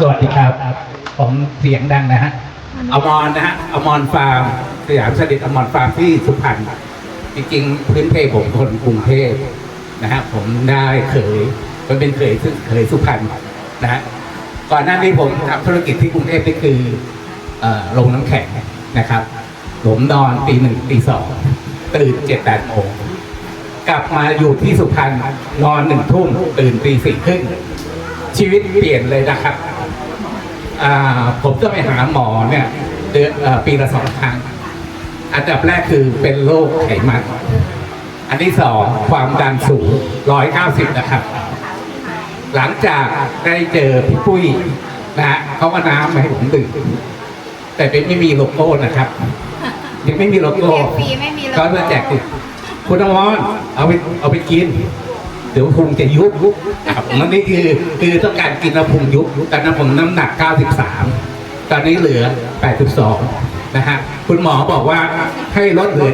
สวัสดีครับ ผมเสียงดังนะฮะอมรนะฮะอมรฟาร์มสยามสลิดอมรฟาร์มที่สุพรรณจริงๆพื้นเพผมคนกรุงเทพนะฮะผมได้เคยมันเป็นเคยซึ่งเคยสุพรรณนะฮะก่อนหน้านี้ผมทำธุรกิจที่กรุงเทพนี่คือเอ่อโรงน้ำแข็งนะครับ ผมนอนตีหนึ่งตีสองตื่นเจ็ดแปดโมงกลับมาอยู่ที่สุพรรณนอนหนึ่งทุ่มตื่นตีสี่ครึ่งชีวิตเปลี่ยนเลยนะครับ ผมจะไปหาหมอเนี่ยเดือนเอ่อปีละสองครั้ง อันดับแรกคือเป็นโรคไขมัน อันที่สองความดันสูงร้อยเก้าสิบนะครับ หลังจากได้เจอพี่ปุ้ยนะฮะเขาก็น้ำมาให้ผมดื่มแต่เป็นไม่มีโลโก้นะครับ ยังไม่มีโลโก้แจกฟรีไม่มีโลโก้ก็จะแจกติดคุณอมรเอาไปเอาไปกิน เดี๋ยวพุงจะยุบครับนั่นนี่คือคือต้องการกินแล้วพุงยุบตอนนั้นผมน้ำหนัก 93 ตอนนี้เหลือ 82 นะฮะคุณหมอบอกว่าให้ลดเหลือ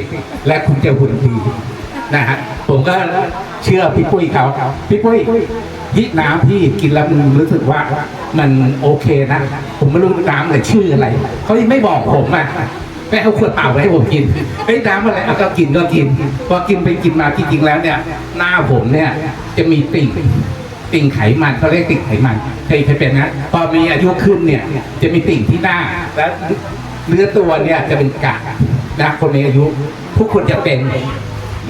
70 และคุณจะหุ่นดีนะฮะผมก็เชื่อพี่ปุ้ยเขาพี่ปุ้ยยิ่น้ำพี่กินแล้วมันรู้สึกว่ามันโอเคนะ ผมไม่รู้น้ำเลยชื่ออะไรเขายังไม่บอกผมอะ ไม่เอาขวดเปล่าไว้ให้ผมกินเฮ้ยน้ำอะไรเอาก็กินก็กิน พอกินไปกินมาจริงๆแล้วเนี่ย หน้าผมเนี่ยจะมีติ่งติ่งไขมันเขาเรียกติ่งไขมันเคยเคยเป็นนะพอมีอายุขึ้นเนี่ย จะมีติ่งที่หน้าแล้วเนื้อตัวเนี่ยจะเป็นกากนะคนมีอายุ ทุกคนจะเป็น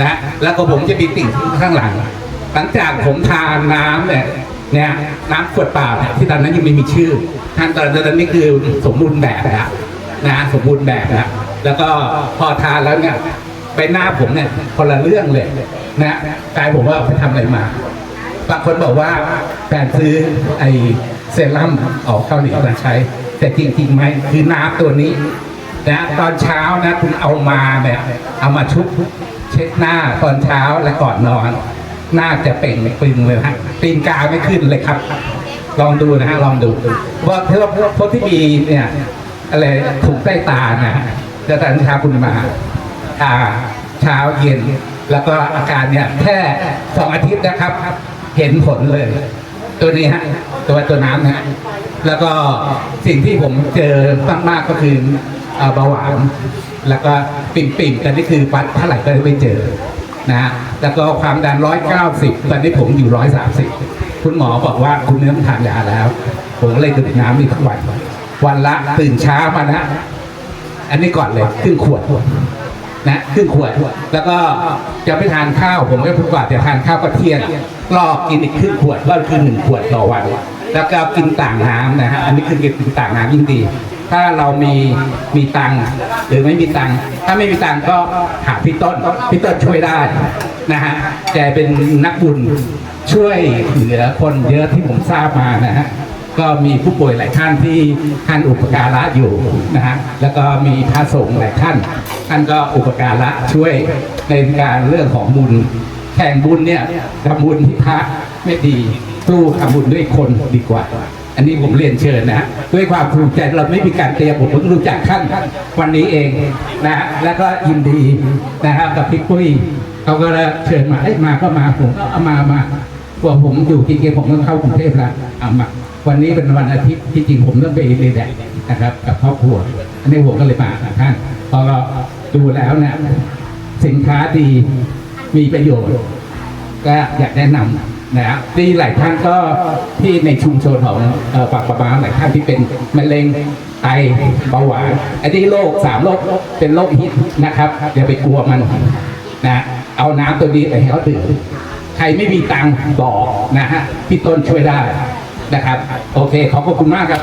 นะแล้วก็ผมจะมีติ่งข้างหลัง หลังจากผมทานน้ำเนี่ยเนี่ยน้ำขวดเปล่าที่ตอนนั้นยังไม่มีชื่อทานตอนนั้นนี่คือสมบูรณ์แบบแล้ว นะสมบูรณ์แบบนะแล้วก็พอทานแล้วเนี่ยใบหน้าผมเนี่ยคนละเรื่องเลยนะกายผมว่าไปทำอะไรมาบางคนบอกว่าแฟนซื้อไอเซรั่มออกเกาหลีมาใช้ แต่จริงๆไหมคือน้ำตัวนี้นะตอนเช้านะคุณเอามาเนี่ยเอามาชุบเช็ดหน้าตอนเช้าและก่อนนอน หน้าจะเป่งปึงเลยฮะตีนกาไม่ขึ้นเลยครับ ลองดูนะฮะลองดูว่าเพราะว่าพวกที่มีเนี่ย อะไรถูกใต้ตานะจะตอนเช้าคุณมาทาเช้าเย็น แล้วก็อาการเนี่ยแค่สองอาทิตย์นะครับ เห็นผลเลย ตัวนี้ฮะตัวตัวน้ำนะฮะแล้วก็สิ่งที่ผมเจอมากๆก็คือเบาหวานแล้วก็ปิ่มปิ่มๆแต่นี่คือวัดเท่าไหร่ก็ไม่เจอนะฮะแล้วก็ความดันร้อยเก้าสิบตอนนี้ผมอยู่ร้อยสามสิบคุณหมอบอกว่าคุณไม่ต้องทานยาแล้ว ผมเลยดื่มน้ำนี่ทุกวัน วันละตื่นเช้ามานะ อันนี้ก่อนเลยครึ่งขวดนะครึ่งขวด แล้วก็จะไปทานข้าวผมก็พูดว่าจะทานข้าวก็เที่ยงรอกินอีกครึ่งขวดก็คือหนึ่งขวดต่อวัน แล้วก็กินต่างน้ำนะฮะอันนี้คือกินต่างน้ำยิ่งดี ถ้าเรามีมีตังหรือไม่มีตังถ้าไม่มีตังก็หาพี่ต้นพี่ต้นช่วยได้นะฮะแกเป็นนักบุญช่วยเหลือคนเยอะที่ผมทราบมานะฮะ ก็มีผู้ป่วยหลายท่านที่ท่านอุปการะอยู่นะฮะแล้วก็มีพระสงฆ์หลายท่าน ท่านก็อุปการะช่วยในการเรื่องของบุญแข่งบุญเนี่ยทำบุญที่พระไม่ดีสู้ทำบุญด้วยคนดีกว่า อันนี้ผมเรียนเชิญนะ ด้วยความภูมิใจเราไม่มีการเตรียมผมเพิ่งรู้จักท่านวันนี้เองนะแล้วก็ยินดีนะฮะกับพี่ปุ้ยเขาก็เชิญมาเอ้มาก็มาผมก็เอามามากว่าผมอยู่จริงๆผมต้องเข้ากรุงเทพแล้วเอามา วันนี้เป็นวันอาทิตย์ที่จริงผมต้องไปรีแลกซ์นะครับ กับครอบครัว อันนี้ผมก็เลยมาท่านพอเราดูแล้วนี่ยสินค้าดีมีประโยชน์ ก็อยากแนะนำนะครับที่หลายท่านก็ที่ในชุมชนของปากประมาหลายท่านที่เป็นมะเร็งไตเบาหวานอันนี้โรคสามโรคเป็นโรคฮิตนะครับอย่าไปกลัวมันนะเอาน้ำตัวนี้ไปให้เขาดื่มใครไม่มีตังค์บอกนะฮะพี่ต้นช่วยได้ นะครับ โอเค ขอบพระคุณมากครับ